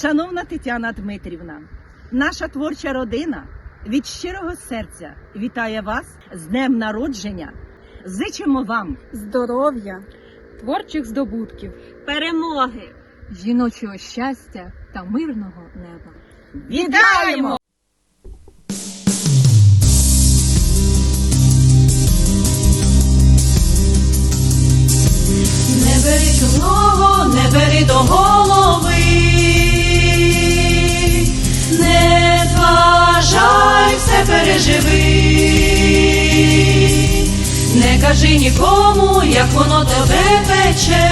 Шановна Тетяна Дмитрівна, наша творча родина від щирого серця вітає вас з днем народження. Зичимо вам здоров'я, творчих здобутків, перемоги. жіночого щастя та мирного неба. вітаємо! Кажи нікому, як воно тебе пече,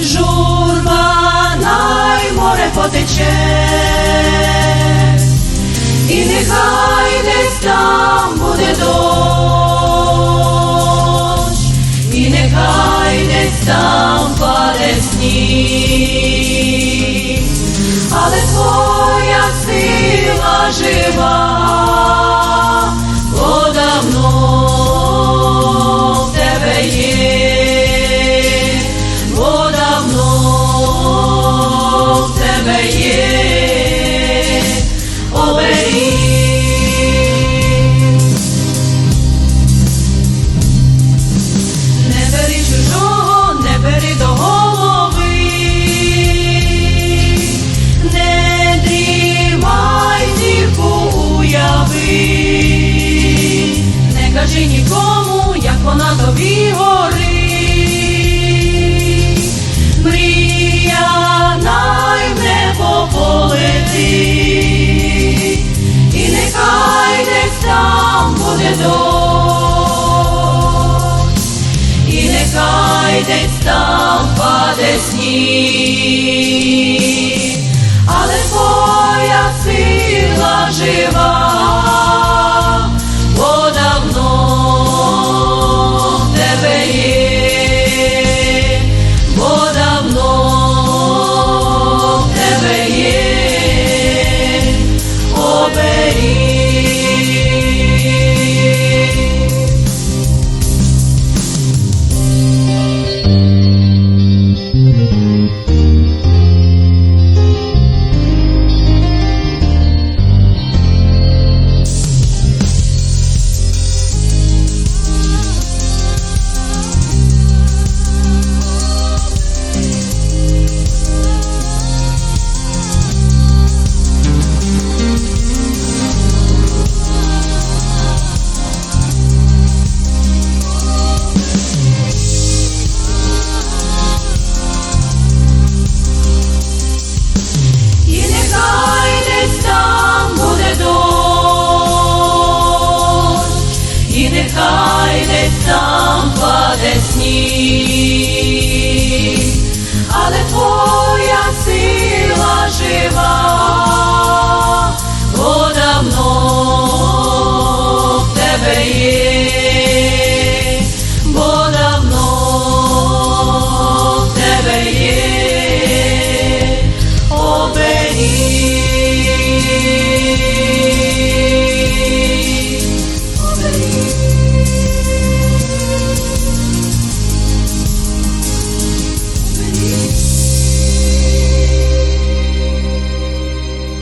журба най море потече, і нехай десь там буде дощ, і нехай десь там паде сніг, але твоя сила жива, не кажи нікому, як вона тобі горить. Мрія най в небо полетить, і нехай десь там буде дощ і нехай десь там паде сніг, Baby.